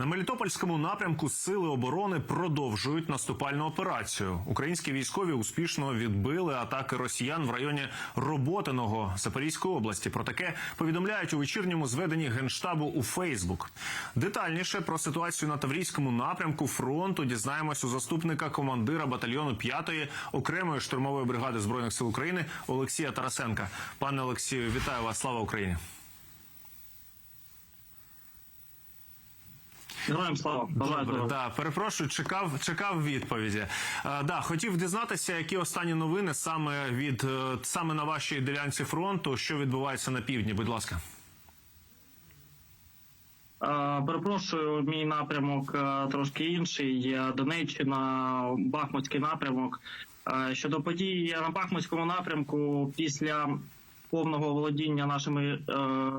На Мелітопольському напрямку сили оборони продовжують наступальну операцію. Українські військові успішно відбили атаки росіян в районі Роботиного Запорізької області. Про таке повідомляють у вечірньому зведенні генштабу у Фейсбук. Детальніше про ситуацію на Таврійському напрямку фронту дізнаємось у заступника командира батальйону 5-ї окремої штурмової бригади збройних сил України Олексія Тарасенка. Пане Олексію, вітаю вас! Слава Україні! Героям слава. Добре, да, перепрошую, чекав, чекав відповіді. Е, да, хотів дізнатися, які останні новини саме від е, саме на вашій ділянці фронту, що відбувається на півдні. Будь ласка. Е, Перепрошую, мій напрямок е, трошки інший. Донеччина, Бахмутський напрямок. Щодо подій на Бахмутському напрямку, після повного володіння нашими е,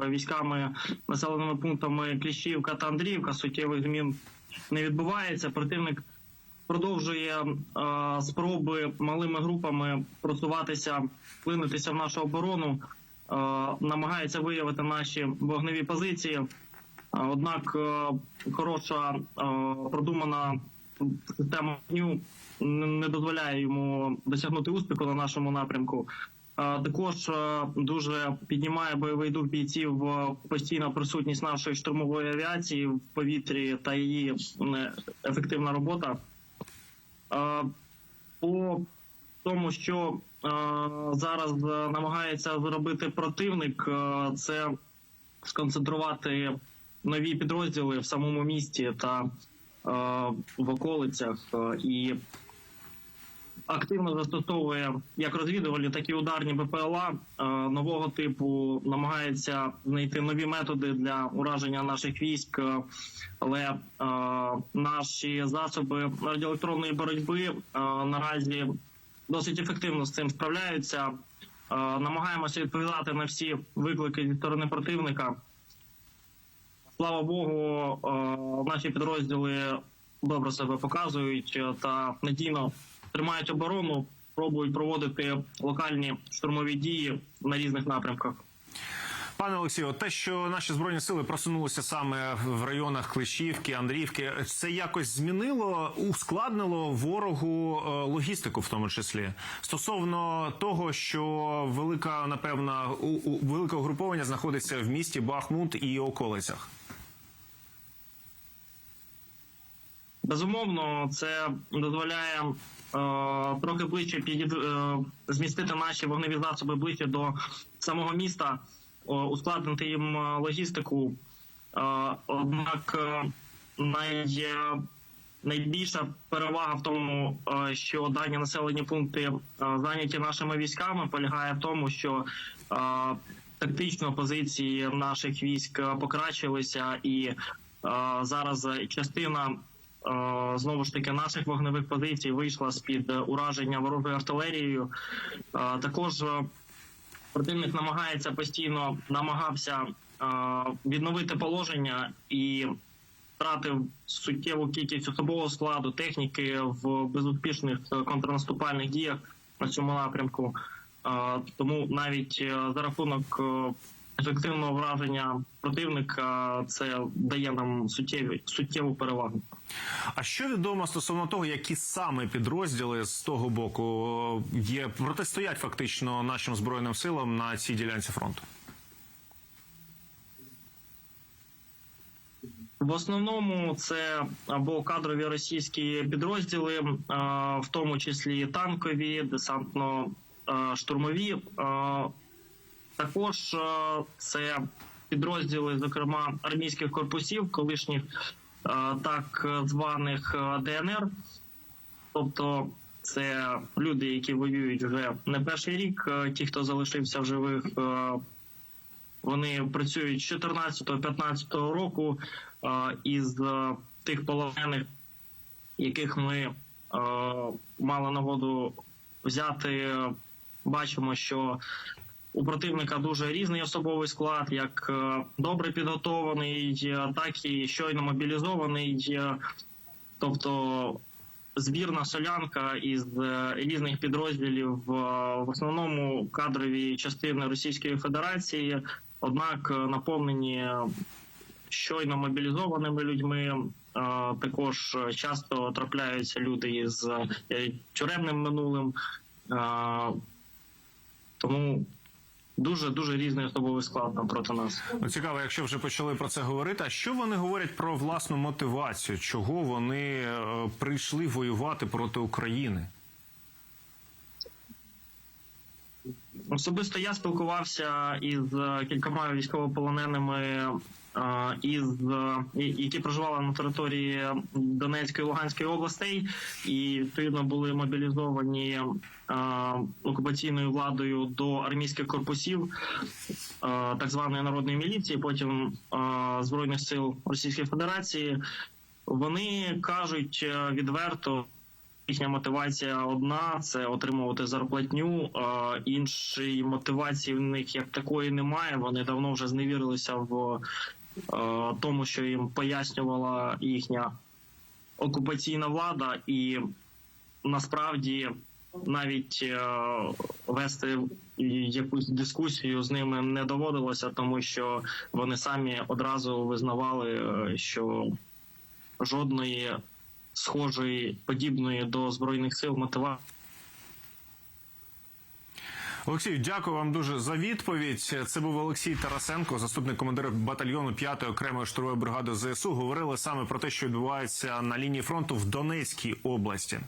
військами населеними пунктами Кліщівка та Андріївка суттєвих змін не відбувається. Противник продовжує е, спроби малими групами просуватися, вклинитися в нашу оборону, е, намагається виявити наші вогневі позиції. Е, Однак е, хороша е, продумана система не дозволяє йому досягнути успіху на нашому напрямку. Е, Також е, дуже піднімає бойовий дух бійців е, постійна присутність нашої штурмової авіації в повітрі та її ефективна робота. По тому, що зараз намагається зробити противник, це сконцентрувати нові підрозділи в самому місті та в околицях і активно застосовує як розвідувальні, так і ударні БПЛА е, нового типу, намагається знайти нові методи для ураження наших військ, але е, наші засоби радіоелектронної боротьби е, наразі досить ефективно з цим справляються. Намагаємося відповідати на всі виклики зі сторони противника. Слава Богу, наші підрозділи добре себе показують та надійно тримають оборону, пробують проводити локальні штурмові дії на різних напрямках. Пане Олексію, те, що наші збройні сили просунулися саме в районах Клещівки, Андріївки, це якось змінило, ускладнило ворогу е, логістику, в тому числі стосовно того, що велика, напевно, велике угруповання знаходиться в місті Бахмут і околицях. Безумовно, це дозволяє е, трохи ближче підід, е, змістити наші вогневі засоби ближче до самого міста, е, ускладнити їм е, логістику. Е, однак е, най, е, найбільша перевага в тому, е, що дані населені пункти е, зайняті нашими військами, полягає в тому, що е, тактично позиції наших військ покращилися і зараз частина знову ж таки наших вогневих позицій вийшла з під ураження ворожою артилерією. Е, Також е, противник намагається постійно намагався е, відновити положення і втратив суттєву кількість особового складу техніки в безуспішних е, контрнаступальних діях на цьому напрямку. Е, Тому навіть е, за рахунок е, ефективного враження противника це дає нам суттєві суттєву перевагу. А що відомо стосовно того, які саме підрозділи з того боку е, є протистоять фактично нашим збройним силам на цій ділянці фронту? В основному це або кадрові російські підрозділи, е, в тому числі танкові, десантно-штурмові. Також е, це підрозділи, зокрема армійських корпусів, колишніх е, так званих е, ДНР. Тобто це люди, які воюють вже не перший рік. Ті, хто залишився в живих, вони працюють з 14-15 року із тих полонених, яких ми мали нагоду взяти. Бачимо, що у противника дуже різний особовий склад, як е, добре підготований, е, так і щойно мобілізований. е, Тобто збірна солянка із різних підрозділів, в основному кадрові частини Російської Федерації, однак наповнені щойно мобілізованими людьми. Також часто трапляються люди із тюремним минулим. Тому дуже дуже різний особовий склад там проти нас. Ну, цікаво, якщо вже почали про це говорити. А що вони говорять про власну мотивацію? Чого вони е, прийшли воювати проти України? Особисто я спілкувався із е, кількома військовополоненими, е, із е, які проживали на території Донецької Луганської областей, і відповідно були мобілізовані окупаційною владою до армійських корпусів так званої народної міліції, потім збройних сил Російської Федерації. Вони кажуть відверто. Їхня мотивація одна це отримувати зарплатню. Іншої мотивації в них як такої немає. Вони давно вже зневірилися в тому, що їм пояснювала їхня окупаційна влада, і насправді навіть е, вести якусь дискусію з ними не доводилося, тому що вони самі одразу визнавали, е, що жодної схожої подібної до збройних сил мотивації. Олексій, дякую вам дуже за відповідь. Це був Олексій Тарасенко, заступник командира батальйону 5-ї окремої штурмової бригади ЗСУ. Говорили саме про те, що відбувається на лінії фронту в Донецькій області.